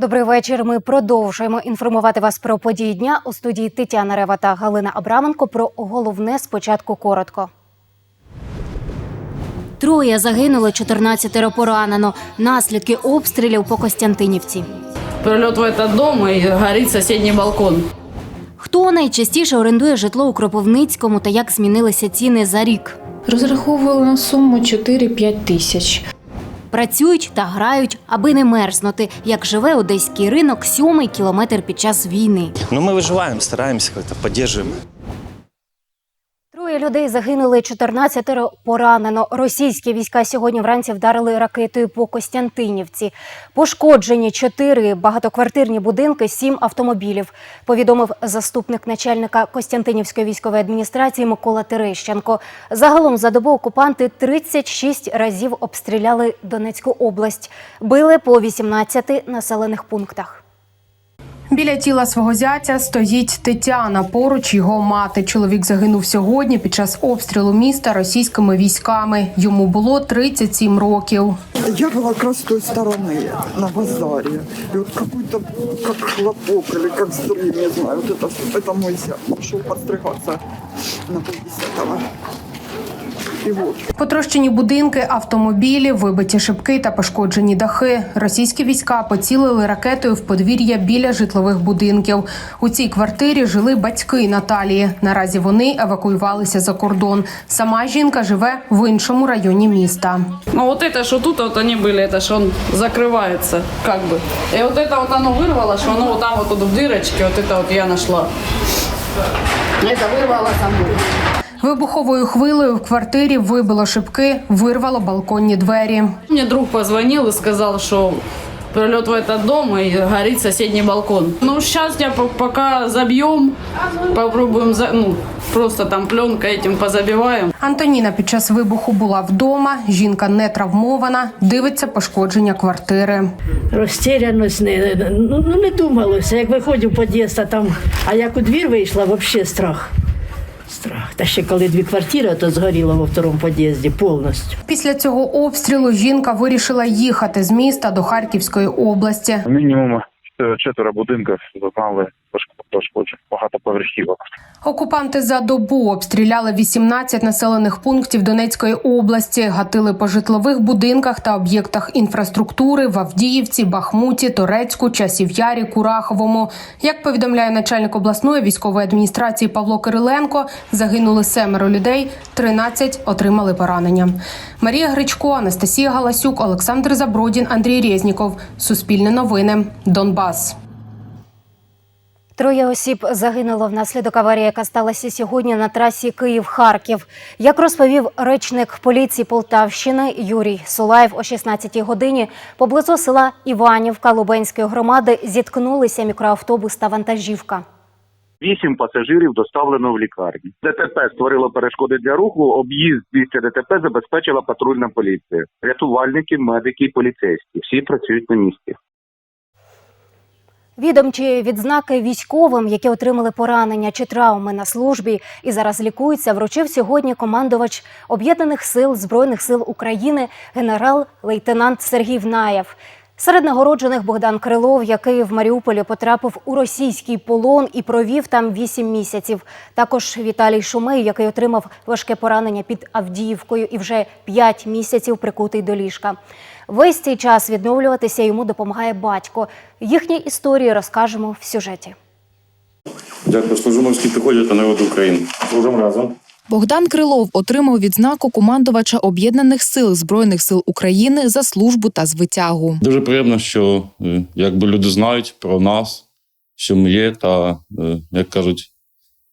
Добрий вечір. Ми продовжуємо інформувати вас про події дня у студії Тетяна Рева та Галина Абраменко. Про головне спочатку коротко. Троє загинули, 14 поранено. Наслідки обстрілів по Костянтинівці. Прилет в этот дом и горит соседний балкон. Хто найчастіше орендує житло у Кропивницькому та як змінилися ціни за рік? Розраховували на суму 4-5 тисяч. Працюють та грають, аби не мерзнути. Як живе одеський ринок, сьомий кілометр під час війни. Ну, ми виживаємо, стараємося. Троє людей загинули, 14 поранено. Російські війська сьогодні вранці вдарили ракетою по Костянтинівці. Пошкоджені чотири багатоквартирні будинки, сім автомобілів. Повідомив заступник начальника Костянтинівської військової адміністрації Микола Терещенко. Загалом за добу окупанти 36 разів обстріляли Донецьку область. Били по 18 населених пунктах. Біля тіла свого зятя стоїть Тетяна. Поруч його мати. Чоловік загинув сьогодні під час обстрілу міста російськими військами. Йому було 37 років. Я була якраз тої сторони на базарі. І от какой-то как хлопок, или как стрим, не знаю, вот это, это мой зять. Пошел подстригаться на 50-го. Потрощені будинки, автомобілі, вибиті шибки та пошкоджені дахи. Російські війська поцілили ракетою в подвір'я біля житлових будинків. У цій квартирі жили батьки Наталії. Наразі вони евакуювалися за кордон. Сама жінка живе в іншому районі міста. Ну вот это, что тут вот они были, это что он закрывается, как бы. И вот это вот оно вырвало, что оно вот там вот тут в дырочке, вот это вот я нашла. Это вырвало саму. Вибуховою хвилею в квартирі вибило шибки, вирвало балконні двері. Мне друг позвонил и сказал, что прилет в этот дом и горит соседний балкон. Ну, сейчас я по- пока забьем, попробуем, за, ну, просто там пленкой этим позабиваем. Антоніна під час вибуху була вдома. Жінка не травмована, дивиться пошкодження квартири. Розтеряність не, ну, ну, не думалося. Як виходив а там, а як у двір вийшла, взагалі страх. Страх. Та ще коли дві квартири, то згоріло во второму під'їзді повністю. Після цього обстрілу жінка вирішила їхати з міста до Харківської області. Мінімум е, четверо будинків зазнали пошк- пошкоджень, багатоповерхівок. Окупанти за добу обстріляли 18 населених пунктів Донецької області, гатили по житлових будинках та об'єктах інфраструктури в Авдіївці, Бахмуті, Торецьку, Часів'ярі, Кураховому. Як повідомляє начальник обласної військової адміністрації Павло Кириленко, загинули семеро людей, 13 отримали поранення. Марія Гречко, Анастасія Галасюк, Олександр Забродін, Андрій Резніков. Суспільне новини. Донбас. Троє осіб загинуло внаслідок аварії, яка сталася сьогодні на трасі Київ-Харків. Як розповів речник поліції Полтавщини Юрій Сулаєв о 16-й годині, поблизу села Іванівка Лубенської громади зіткнулися мікроавтобус та вантажівка. Вісім пасажирів доставлено в лікарню. ДТП створило перешкоди для руху. Об'їзд після ДТП забезпечила патрульна поліція. Рятувальники, медики і поліцейські. Всі працюють на місці. Відомчі відзнаки військовим, які отримали поранення чи травми на службі і зараз лікуються, вручив сьогодні командувач об'єднаних сил збройних сил України генерал-лейтенант Сергій Внаєв. Серед нагороджених Богдан Крилов, який в Маріуполі потрапив у російський полон і провів там 8 місяців. Також Віталій Шумей, який отримав важке поранення під Авдіївкою і вже 5 місяців прикутий до ліжка. Весь цей час відновлюватися йому допомагає батько. Їхні історії розкажемо в сюжеті. Дякую, служу морській піхоті та народу України. Служимо разом. Богдан Крилов отримав відзнаку командувача об'єднаних сил збройних сил України за службу та звитягу. Дуже приємно, що е, якби люди знають про нас, що ми є, та е, як кажуть,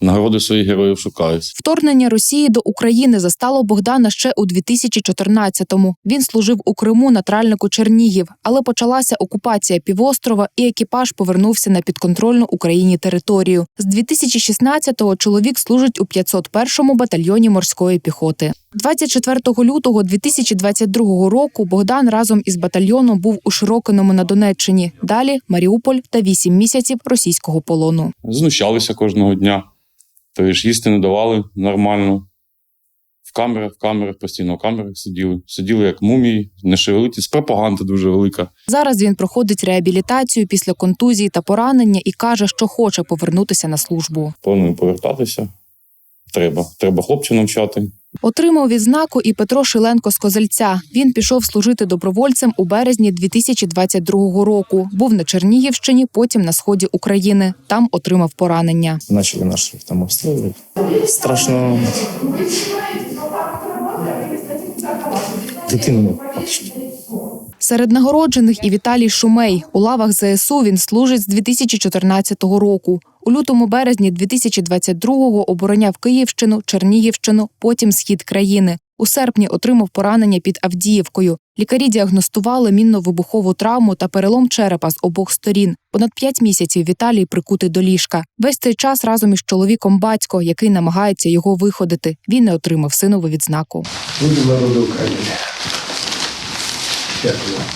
нагороди своїх героїв шукають. Вторгнення Росії до України застало Богдана ще у 2014-му. Він служив у Криму на тральнику Чернігів, але почалася окупація півострова, і екіпаж повернувся на підконтрольну Україні територію. З 2016-го чоловік служить у 501-му батальйоні морської піхоти. 24 лютого 2022 року Богдан разом із батальйоном був у Широкиному на Донеччині. Далі Маріуполь та 8 місяців російського полону. Знущалися кожного дня. Тобто ж їсти не давали нормально. В камерах, в камерах, постійно в камерах сиділи. Сиділи як мумії, не шевелитись. Пропаганда дуже велика. Зараз він проходить реабілітацію після контузії та поранення і каже, що хоче повернутися на службу. Планую повертатися. Треба. Треба хлопців навчати. Отримав відзнаку і Петро Шиленко з Козельця. Він пішов служити добровольцем у березні 2022 року. Був на Чернігівщині, потім на сході України. Там отримав поранення. Начали нас там обстрілювати. Страшно. Дитину не. Серед нагороджених і Віталій Шумей. У лавах ЗСУ він служить з 2014 року. У лютому березні 2022-го обороняв Київщину, Чернігівщину, потім схід країни. У серпні отримав поранення під Авдіївкою. Лікарі діагностували мінно-вибухову травму та перелом черепа з обох сторін. Понад п'ять місяців Віталій прикутий до ліжка. Весь цей час разом із чоловіком батько, який намагається його виходити. Він не отримав синову відзнаку.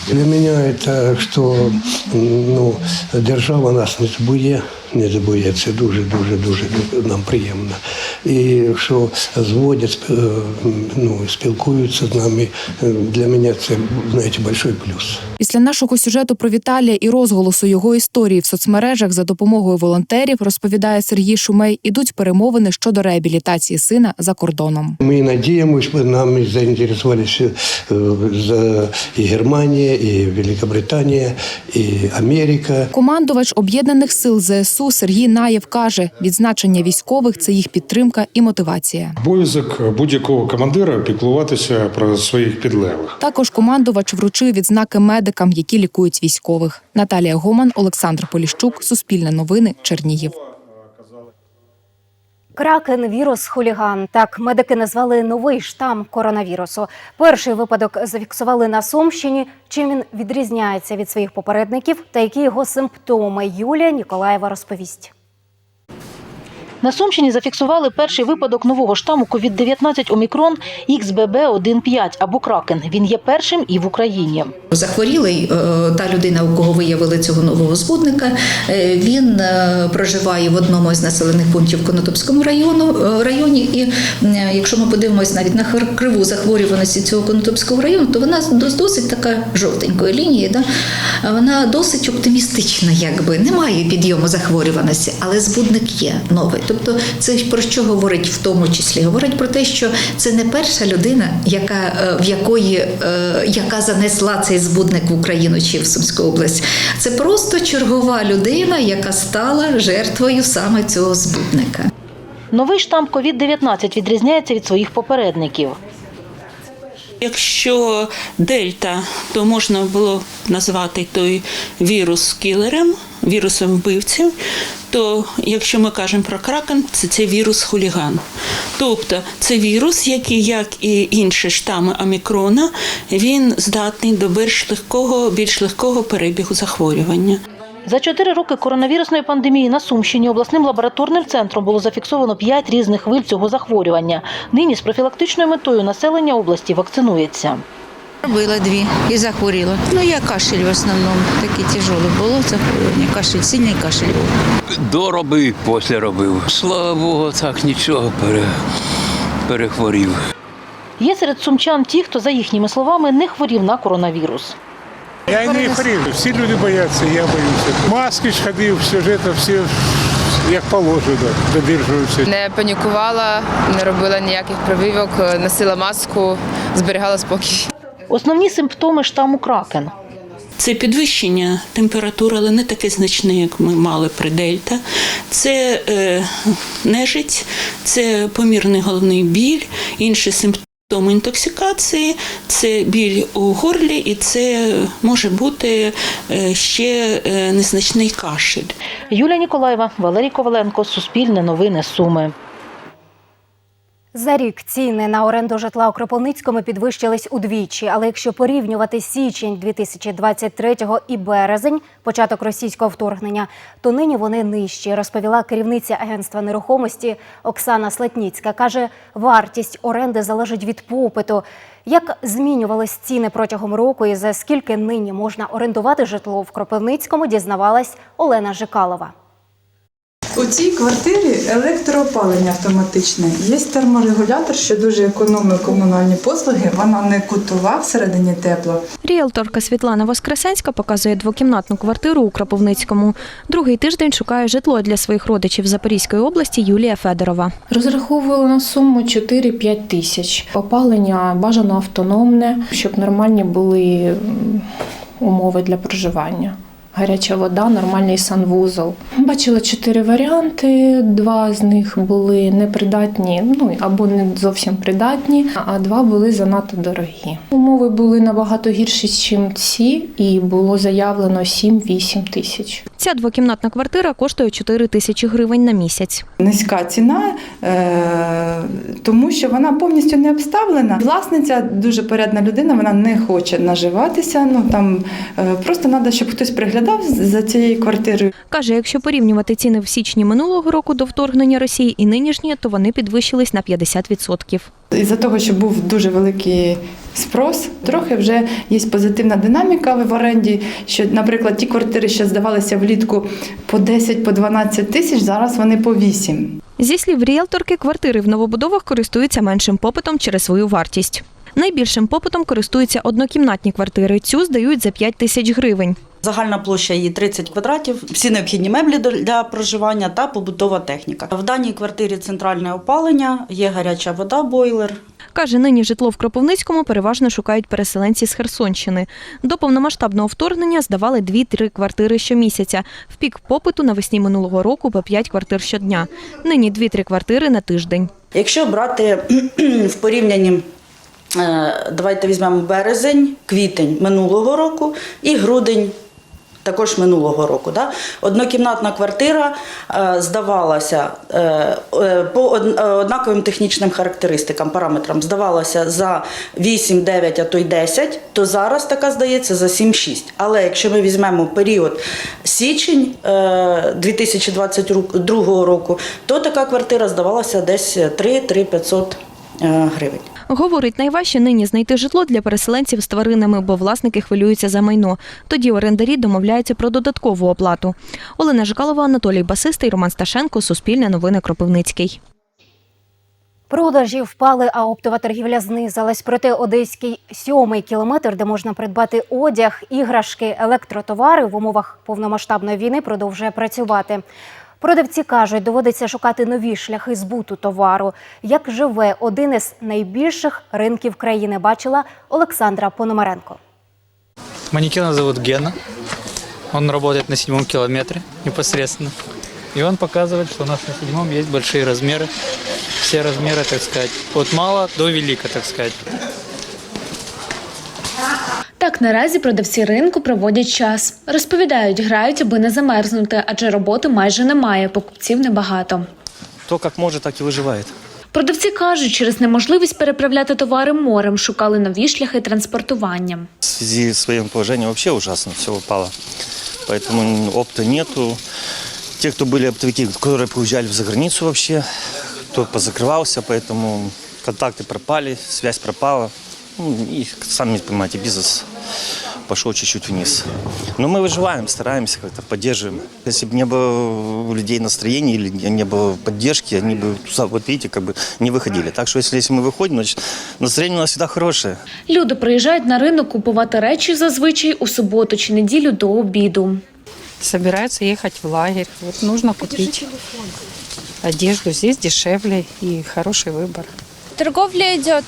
Для меня это, що ну, держава нас не забує, не забує. Це дуже, дуже, дуже нам приємно. І що зводять, е, ну, спілкуються з нами. е, Для мене це, знаєте, большой плюс. Після нашого сюжету про Віталія і розголосу його історії в соцмережах за допомогою волонтерів, розповідає Сергій Шумей, ідуть перемовини щодо реабілітації сина за кордоном. Ми надіємося, що нами заінтересувалися е, за і Германія, і Великобританія, і Америка. Командувач об'єднаних сил ЗСУ Сергій Наєв каже: відзначення військових це їх підтримка і мотивація. Обов'язок будь-якого командира піклуватися про своїх підлеглих. Також командувач вручив відзнаки медикам, які лікують військових. Наталія Гоман, Олександр Поліщук, Суспільне новини, Чернігів. Кракен вірус хуліган. Так медики назвали новий штам коронавірусу. Перший випадок зафіксували на Сумщині. Чим він відрізняється від своїх попередників та які його симптоми Юлія Ніколаєва розповість. На Сумщині зафіксували перший випадок нового штаму COVID-19 Омікрон XBB.1.5 або Кракен. Він є першим і в Україні. Захворілий е, та людина, у кого виявили цього нового збудника, е, він е, проживає в одному із населених пунктів Конотопському району районі. І якщо ми подивимося навіть на криву захворюваності цього Конотопського району, то вона дос- досить така жовтенької лінії. Да? Вона досить оптимістична, якби немає підйому захворюваності, але збудник є новий. Тобто, це про що говорить в тому числі? Говорить про те, що це не перша людина, яка е, в якої е, яка занесла цей збудник в Україну чи в Сумську область. Це просто чергова людина, яка стала жертвою саме цього збудника. Новий штам COVID-19 відрізняється від своїх попередників. Якщо дельта, то можна було назвати той вірус кілером, вірусом вбивців. То якщо ми кажемо про кракен, це, це вірус хуліган. Тобто це вірус, який, як і інші штами омікрона, він здатний до більш легкого, більш легкого перебігу захворювання. За чотири роки коронавірусної пандемії на Сумщині обласним лабораторним центром було зафіксовано п'ять різних хвиль цього захворювання. Нині з профілактичною метою населення області вакцинується. Робила дві і захворіла. Ну, я кашель в основному, таке тяжеле було захворювання. Кашель, сильний кашель був. Доробив, після робив. Слава Богу, так нічого пере... перехворів. Є серед сумчан ті, хто, за їхніми словами, не хворів на коронавірус. Я не хворів. Всі люди бояться, я боюся. Маски ж ходив, все ж це, всі як положено, додержуються. Не панікувала, не робила ніяких прививок, носила маску, зберігала спокій. Основні симптоми штаму кракен. Це підвищення температури, але не таке значне, як ми мали при дельта. Це е, нежить, це помірний головний біль, інші симптоми інтоксикації, це біль у горлі, і це може бути е, ще е, незначний кашель. Юлія Ніколаєва, Валерій Коваленко, Суспільне новини Суми. За рік ціни на оренду житла у Кропивницькому підвищились удвічі. Але якщо порівнювати січень 2023 і березень, початок російського вторгнення, то нині вони нижчі, розповіла керівниця агентства нерухомості Оксана Слетніцька. Каже, вартість оренди залежить від попиту. Як змінювались ціни протягом року і за скільки нині можна орендувати житло в Кропивницькому, дізнавалась Олена Жикалова. У цій квартирі електроопалення автоматичне. Є терморегулятор, що дуже економить комунальні послуги. Вона не кутова всередині тепла. Ріелторка Світлана Воскресенська показує двокімнатну квартиру у Кропивницькому. Другий тиждень шукає житло для своїх родичів Запорізької області Юлія Федорова. Розраховували на суму 4-5 тисяч. Опалення бажано автономне, щоб нормальні були умови для проживання. Гаряча вода, нормальний санвузол. Бачила чотири варіанти. Два з них були непридатні, ну або не зовсім придатні, а два були занадто дорогі. Умови були набагато гірші, ніж ці, і було заявлено 7-8 тисяч. Ця двокімнатна квартира коштує 4 тисячі гривень на місяць. Низька ціна, е, тому що вона повністю не обставлена. Власниця дуже порядна людина, вона не хоче наживатися. Ну там е, просто треба, щоб хтось приглядав за цією квартирою. Каже, якщо порівнювати ціни в січні минулого року до вторгнення Росії і нинішні, то вони підвищились на 50%. Із-за того, що був дуже великий спрос, трохи вже є позитивна динаміка в оренді. Що, наприклад, ті квартири, що здавалися влітку по 10 по 12 тисяч, зараз вони по 8. Зі слів ріелторки, квартири в новобудовах користуються меншим попитом через свою вартість. Найбільшим попитом користуються однокімнатні квартири. Цю здають за 5 тисяч гривень. Загальна площа її 30 квадратів, всі необхідні меблі до- для проживання та побутова техніка. В даній квартирі центральне опалення, є гаряча вода, бойлер. Каже, нині житло в Кропивницькому переважно шукають переселенці з Херсонщини. До повномасштабного вторгнення здавали 2-3 квартири щомісяця. В пік попиту навесні минулого року по 5 квартир щодня. Нині 2-3 квартири на тиждень. Якщо брати в порівнянні, е, давайте візьмемо березень, квітень минулого року і грудень. Також минулого року. Да? Однокімнатна квартира е, здавалася е, е, по однаковим технічним характеристикам, параметрам, здавалася за 8, 9, а то й 10, то зараз така здається за 7-6. Але якщо ми візьмемо період січень е, 2022 року, то така квартира здавалася десь 3-3 500 е, гривень. Говорить, найважче нині знайти житло для переселенців з тваринами, бо власники хвилюються за майно. Тоді орендарі домовляються про додаткову оплату. Олена Жикалова, Анатолій Басистий, Роман Сташенко, Суспільне новини Кропивницький. Продажі впали, а оптова торгівля знизилась. Проте одеський сьомий кілометр, де можна придбати одяг, іграшки, електротовари в умовах повномасштабної війни продовжує працювати. Продавці кажуть, доводиться шукати нові шляхи збуту товару. Як живе один із найбільших ринків країни, бачила Олександра Пономаренко. Манекена зовут Гена. Он работает на седьмом километре непосредственно. И он показывает, что у нас на седьмом есть большие размеры. Все размеры, так сказать, от мала до велика, так сказать. Так наразі продавці ринку проводять час. Розповідають, грають, аби не замерзнути, адже роботи майже немає, покупців небагато. Кто как может, так и выживает. Продавці кажуть, через неможливість переправляти товари морем шукали нові шляхи транспортування. В связи с своим положением вообще ужасно все упало. Поэтому опыта нету. Те, кто были оптовики, которые приезжали за границу вообще, кто позакрывался, поэтому контакты пропали, связь пропала. Ну, и, сами понимаете, бизнес пошел чуть-чуть вниз. Но мы выживаем, стараемся как-то, поддерживаем. Если бы не было у людей настроения или не было поддержки, они бы, вот видите, как бы не выходили. Так что если, если мы выходим, значит, настроение у нас всегда хорошее. Люди приїжджають на ринок купувати речі зазвичай у суботу чи неділю до обіду. собираются ехать в лагерь. Вот нужно купить одежду. Здесь дешевле и хороший выбор. Торговля идет,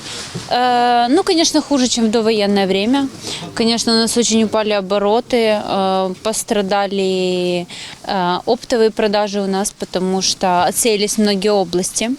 э, ну, конечно, хуже, чем в довоенное время. Конечно, у нас очень упали обороты, э, пострадали э, оптовые продажи у нас, потому что отсеялись многие области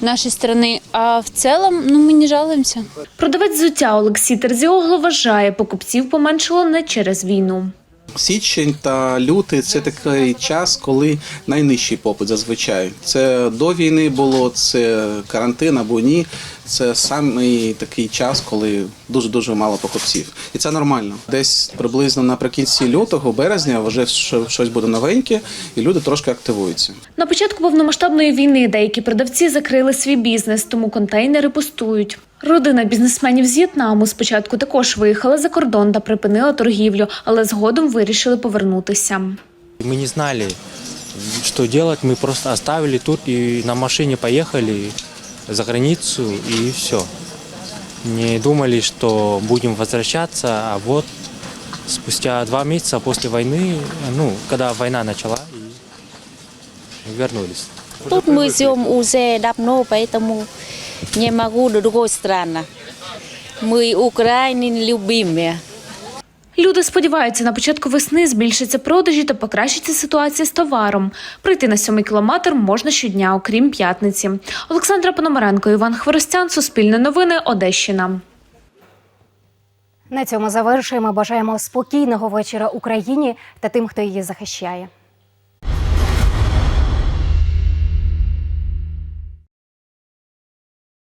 нашей страны. А в целом, ну, мы не жалуемся. Продавець взуття Олексій Терзіогло вважає, покупців поменшало не через війну. Січень та лютий це такий час, коли найнижчий попит зазвичай. Це до війни було, це карантин або ні. Це саме такий час, коли дуже дуже мало покупців, і це нормально. Десь приблизно наприкінці лютого, березня, вже що- щось буде новеньке, і люди трошки активуються. На початку повномасштабної війни деякі продавці закрили свій бізнес, тому контейнери пустують. Родина бізнесменів з В'єтнаму спочатку також виїхала за кордон та припинила торгівлю, але згодом вирішили повернутися. Мы не знали, что делать, мы просто оставили тут и на машине поехали за границу и все. Не думали, что будем возвращаться, а вот спустя два месяца после войны, ну, когда война начала, и вернулись. Тут мы живем уже давно, поэтому не могу до другой страны. Мы Украины любимые. Люди сподіваються, на початку весни збільшаться продажі та покращиться ситуація з товаром. Прийти на сьомий кілометр можна щодня, окрім п'ятниці. Олександра Пономаренко, Іван Хворостян, Суспільне новини, Одещина. На цьому завершуємо. Бажаємо спокійного вечора Україні та тим, хто її захищає.